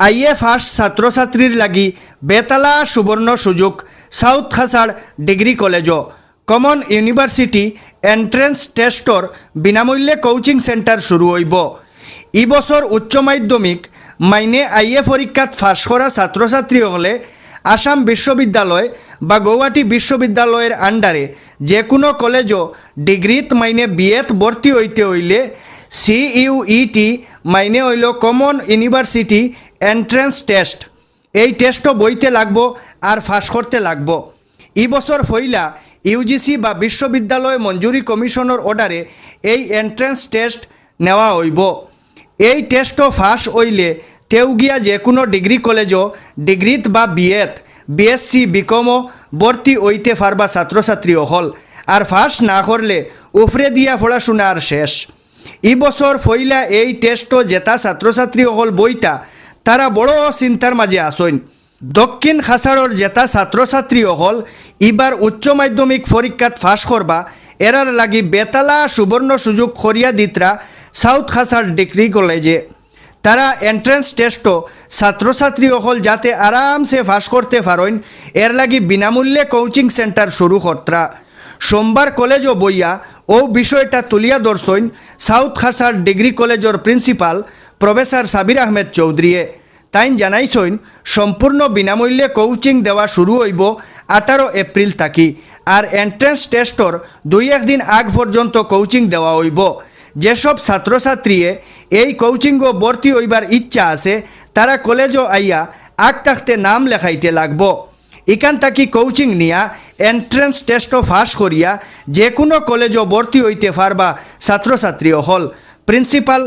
IA first ছাত্রছাত্রীর লাগি বেতালা সুবর্ণ সুযোগ, south Khasar degree college common university entrance টেস্টর বিনামূল্যে কোচিং সেন্টার শুরু হইব। ই বছর উচ্চ মাধ্যমিক, মাইনে আইএ পরীক্ষাত ফাঁস করা ছাত্রছাত্রী হলে আসাম বিশ্ববিদ্যালয় বা গৌহাটি বিশ্ববিদ্যালয়ের আন্ডারে যে কোনো কলেজও ডিগ্রিত মাইনে বিএত ভর্তি হইতে হইলে সিইউইটি মাইনে হইল কমন ইউনিভার্সিটি এন্ট্রেন্স টেস্ট এই টেস্টও বইতে লাগবো আর ফাঁস করতে লাগবো। ই বছর ফইলা ইউজিসি বা বিশ্ববিদ্যালয় মঞ্জুরি কমিশনের অর্ডারে এই এন্ট্রেন্স টেস্ট নেওয়া হইব। এই টেস্টও ফাঁস হইলে তেও গিয়া যে কোনো ডিগ্রি কলেজও ডিগ্রিত বা বিএত বিএসসি বিকমও ভর্তি হইতে পারবা ছাত্রছাত্রী হল। আর ফাঁস না করলে উফরে দিয়া পড়াশোনা আর শেষ। ই বছর ফইলা এই টেস্টও জেতা ছাত্রছাত্রী হল বইতা তারা বড় চিন্তার মাঝে আসইন দক্ষিণ খাসাড়র জেতা ছাত্রছাত্রী হল ইবার উচ্চ মাধ্যমিক পরীক্ষাত ফাঁস করবা এরার লাগি বেতালা সুবর্ণ সুযোগ খরিয়া দিত্রা সাউথ খাসার ডিগ্রি কলেজে। তারা এন্ট্রেন্স টেস্টও ছাত্রছাত্রী হল যাতে আরামসে ফাঁস করতে পারেন এর লাগি বিনামূল্যে কোচিং সেন্টার শুরু করত্রা সোমবার কলেজও বইয়া ও বিষয়টা তুলিয়া দর্শন সাউথ খাসার ডিগ্রি কলেজের প্রিন্সিপাল প্রফেসর সাবির আহমেদ চৌধুরীয়ে। তাইন জানাইছইন, সম্পূর্ণ বিনামূল্যে কোচিং দেওয়া শুরু হইব আঠারো এপ্রিল থাকি, আর এন্ট্রেন্স টেস্টর দুই একদিন আগ পর্যন্ত কোচিং দেওয়া হইব। যেসব ছাত্রছাত্রীয়ে এই কোচিংও ভর্তি হইবার ইচ্ছা আছে, তারা কলেজও আইয়া আগ থাকতে নাম লেখাইতে লাগব। এখান থাকি কোচিং নিয়া এন্ট্রেন্স টেস্টও ফাঁস করিয়া, যে কোনো কলেজও ভর্তি হইতে পারবা ছাত্রছাত্রী হল। প্রিন্সিপাল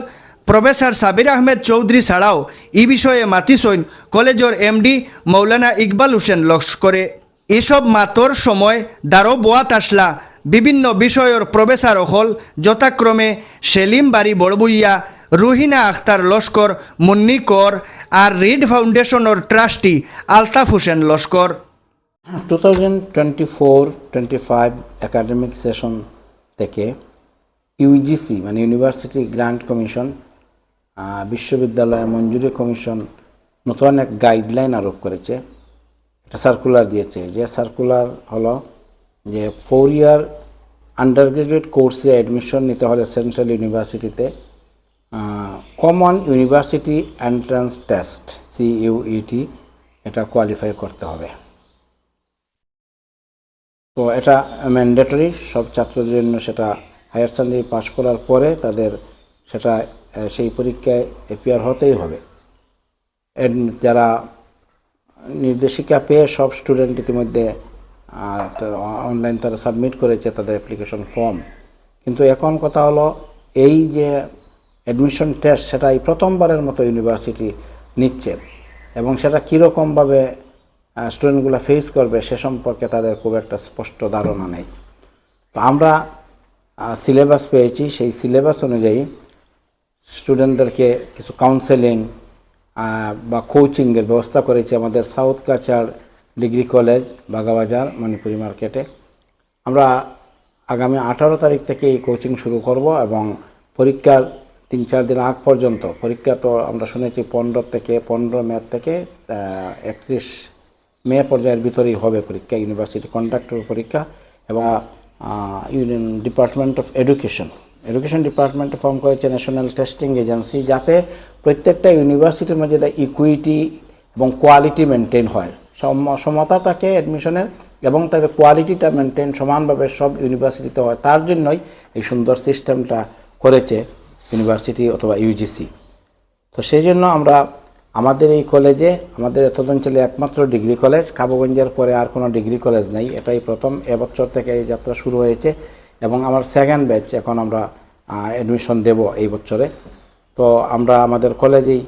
প্রফেসর সাবির আহমেদ চৌধুরী ছাড়াও এই বিষয়ে মাতিসইন কলেজের এমডি মৌলানা ইকবাল হোসেন লস্করে। এসব মাতর সময় দারো বোয়াত আসলা। বিভিন্ন বিষয়ের প্রফেসর হল যথাক্রমে সেলিম বাড়ি বড়বুইয়া, রুহিনা আখতার লস্কর, মুন্নি কর আর রিড ফাউন্ডেশনের trustee Altaf Hossain Laskar. Two thousand twenty four, twenty five academic session থেকে ইউজিসি মানে ইউনিভার্সিটি গ্র্যান্ট কমিশন বিশ্ববিদ্যালয় মঞ্জুরি কমিশন নতুন এক গাইডলাইন আরোপ করেছে। একটা সার্কুলার দিয়েছে যে সার্কুলার হলো যে ফোর ইয়ার আন্ডার গ্রাজুয়েট কোর্সে অ্যাডমিশন নিতে হলে সেন্ট্রাল ইউনিভার্সিটিতে common university entrance test CUET এটা কোয়ালিফাই করতে হবে। তো এটা ম্যান্ডেটরি সব ছাত্রদের জন্য সেটা হায়ার সেকেন্ডারি পাশ করার পরে তাদের সেটা সেই পরীক্ষায় এপিয়ার হতেই হবে। যারা নির্দেশিকা পেয়ে সব স্টুডেন্ট ইতিমধ্যে অনলাইন তারা সাবমিট করেছে তাদের অ্যাপ্লিকেশন ফর্ম কিন্তু এখন কথা হলো, এই যে অ্যাডমিশন টেস্ট সেটা এই প্রথমবারের মতো ইউনিভার্সিটি নিচ্ছে। এবং সেটা কীরকমভাবে স্টুডেন্টগুলো ফেস করবে সে সম্পর্কে তাদের খুব একটা স্পষ্ট ধারণা নেই। তো আমরা সিলেবাস পেয়েছি, সেই সিলেবাস অনুযায়ী স্টুডেন্টদেরকে কিছু কাউন্সেলিং বা কোচিংয়ের ব্যবস্থা করেছে আমাদের সাউথ কাচার ডিগ্রি কলেজ, বাগাবাজার, মণিপুরি মার্কেটে আমরা আগামী আঠারো তারিখ থেকে এই কোচিং শুরু করব এবং পরীক্ষার তিন চার দিন আগ পর্যন্ত, পরীক্ষা তো আমরা শুনেছি পনেরো থেকে, পনেরো মে থেকে একত্রিশ মে পর্যায়ের ভিতরেই হবে পরীক্ষা ইউনিভার্সিটি কন্ডাক্টর পরীক্ষা এবং union department of education education ডিপার্টমেন্টে ফর্ম করেছে ন্যাশনাল টেস্টিং এজেন্সি যাতে প্রত্যেকটা ইউনিভার্সিটির মধ্যে ইকুইটি এবং কোয়ালিটি মেনটেন হয়। সম- সমতা তাকে অ্যাডমিশনের এবং তাদের কোয়ালিটিটা মেনটেন সমানভাবে সব ইউনিভার্সিটিতে হয়। তার জন্যই এই সুন্দর সিস্টেমটা করেছে ইউনিভার্সিটি অথবা ইউজিসি তো সেই জন্য আমরা আমাদের এই কলেজে আমাদের এতদিন ছিল একমাত্র ডিগ্রি কলেজ কাবুগঞ্জের পরে আর কোনো ডিগ্রি কলেজ নেই। এটাই প্রথম। এবছর থেকে এই যাত্রা শুরু হয়েছে। এবং আমার সেকেন্ড ব্যাচ এখন আমরা অ্যাডমিশন দেব এই বছরে। তো আমরা আমাদের কলেজেই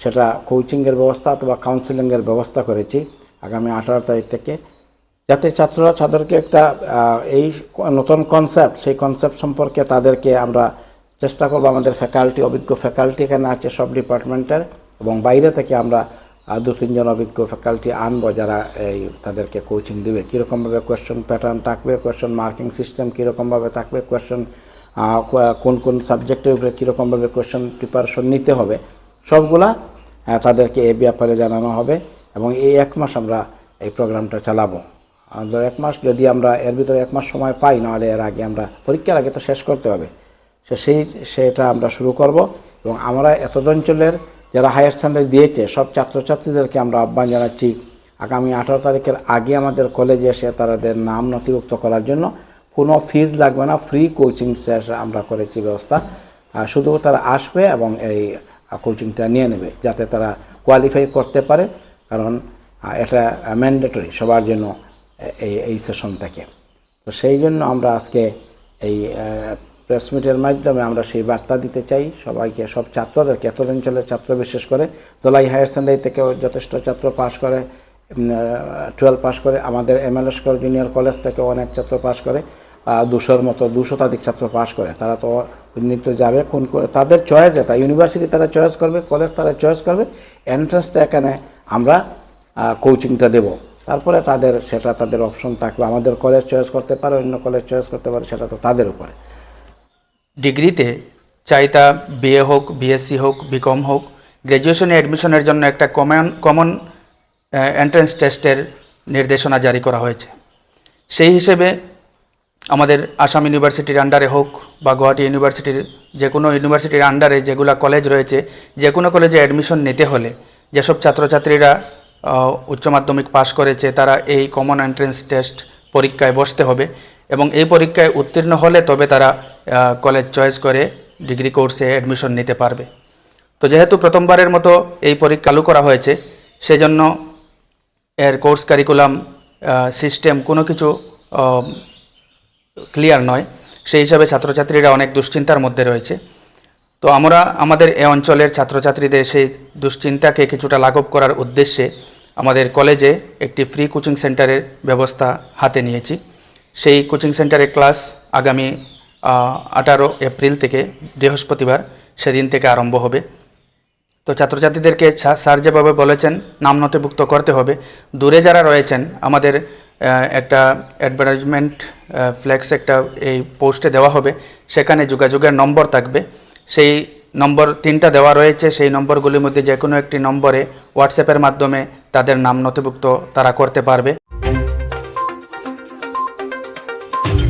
সেটা কোচিংয়ের ব্যবস্থা অথবা কাউন্সিলিংয়ের ব্যবস্থা করেছি আগামী আঠারো তারিখ থেকে। যাতে ছাত্ররা ছাত্রকে একটা এই নতুন কনসেপ্ট সেই কনসেপ্ট সম্পর্কে তাদেরকে আমরা চেষ্টা করব। আমাদের ফ্যাকাল্টি অভিজ্ঞ ফ্যাকাল্টি এখানে আছে সব ডিপার্টমেন্টের এবং বাইরে থেকে আমরা আহ, দু তিনজন অভিজ্ঞ ফ্যাকাল্টি আনব যারা এই তাদেরকে কোচিং দেবে? কীরকমভাবে কোয়েশ্চন প্যাটার্ন থাকবে? কোয়েশ্চন মার্কিং সিস্টেম কীরকমভাবে থাকবে? কোয়েশ্চন কোন কোন সাবজেক্টের উপরে কীরকমভাবে কোয়েশ্চন প্রিপারেশন নিতে হবে? সবগুলা তাদেরকে এ ব্যাপারে জানানো হবে এবং এই এক মাস আমরা এই প্রোগ্রামটা চালাবো। আর ধরো এক মাস যদি আমরা এর ভিতরে এক মাস সময় পাই নাহলে এর আগে আমরা পরীক্ষার আগে তো শেষ করতে হবে। সেই সেটা আমরা শুরু করব এবং আমরা এতদ অঞ্চলের যারা হায়ার সেকেন্ডারি দিয়েছে, সব ছাত্রছাত্রীদেরকে আমরা আহ্বান জানাচ্ছি, আগামী আঠারো তারিখের আগে আমাদের কলেজে এসে তাদের নাম নথিভুক্ত করার জন্য। কোনো ফিজ লাগবে না ফ্রি কোচিং আমরা করেছি ব্যবস্থা। শুধু তারা আসবে এবং এই কোচিংটা নিয়ে নেবে, যাতে তারা কোয়ালিফাই করতে পারে, কারণ এটা ম্যান্ডেটরি সবার জন্য এই এই সেশন থেকে। তো সেই জন্য আমরা আজকে এই প্রেস মিটের মাধ্যমে আমরা সেই বার্তা দিতে চাই। সবাইকে, সব ছাত্রদের এত অঞ্চলের ছাত্র বিশেষ করে। দোলাই হায়ার সেকেন্ডারি থেকেও যথেষ্ট ছাত্র পাশ করে টুয়েলভ পাশ করে। আমাদের এম এল জুনিয়র কলেজ থেকে অনেক ছাত্র পাশ করে দুশোর মতো, দুশো শতাধিক ছাত্র পাশ করে। তারা তো নৃত্য যাবে, কোন তাদের চয়েস এটা ইউনিভার্সিটি তারা চয়েস করবে কলেজ তারা চয়েস করবে। এন্ট্রান্সটা এখানে আমরা কোচিংটা দেব। তারপরে তাদের, সেটা তাদের অপশন থাকবে। আমাদের কলেজ চয়েস করতে পারে, অন্য কলেজ চয়েস করতে পারে, সেটা তো তাদের উপরে। ডিগ্রিতে, চাই তা বিএ হোক বিএসসি হোক বিকম হোক গ্র্যাজুয়েশনে অ্যাডমিশনের জন্য একটা কমন কমন এন্ট্রেন্স টেস্টের নির্দেশনা জারি করা হয়েছে। সেই হিসেবে আমাদের আসাম ইউনিভার্সিটির আন্ডারে হোক বা গুয়াহাটি ইউনিভার্সিটির যে কোনো ইউনিভার্সিটির আন্ডারে যেগুলো কলেজ রয়েছে, যে কোনো কলেজে অ্যাডমিশন নিতে হলে যেসব ছাত্রছাত্রীরা উচ্চ মাধ্যমিক পাশ করেছে, তারা এই কমন এন্ট্রেন্স টেস্ট পরীক্ষায় বসতে হবে। এবং এই পরীক্ষায় উত্তীর্ণ হলে তবে তারা কলেজ চয়েস করে ডিগ্রি কোর্সে অ্যাডমিশন নিতে পারবে। তো যেহেতু প্রথমবারের মতো এই পরীক্ষা চালু করা হয়েছে, সেজন্য এর কোর্স কারিকুলাম সিস্টেম কোনো কিছু ক্লিয়ার নয়। সেই হিসাবে ছাত্রছাত্রীরা অনেক দুশ্চিন্তার মধ্যে রয়েছে। তো আমরা, আমাদের এ অঞ্চলের ছাত্রছাত্রীদের সেই দুশ্চিন্তাকে কিছুটা লাঘব করার উদ্দেশ্যে আমাদের কলেজে একটি ফ্রি কোচিং সেন্টারের ব্যবস্থা হাতে নিয়েছি। সেই কোচিং সেন্টারের ক্লাস আগামী আঠারো এপ্রিল থেকে বৃহস্পতিবার সেদিন থেকে আরম্ভ হবে। তো ছাত্রছাত্রীদেরকে স্যার যেভাবে বলেছেন নাম নথিভুক্ত করতে হবে। দূরে যারা রয়েছেন, আমাদের একটা অ্যাডভার্টাইজমেন্ট ফ্লেক্স একটা এই পোস্টে দেওয়া হবে। সেখানে যোগাযোগের নম্বর থাকবে। সেই নম্বর তিনটা দেওয়া রয়েছে। সেই নম্বরগুলির মধ্যে যে কোনো একটি নম্বরে হোয়াটসঅ্যাপের মাধ্যমে তাদের নাম নথিভুক্ত তারা করতে পারবে।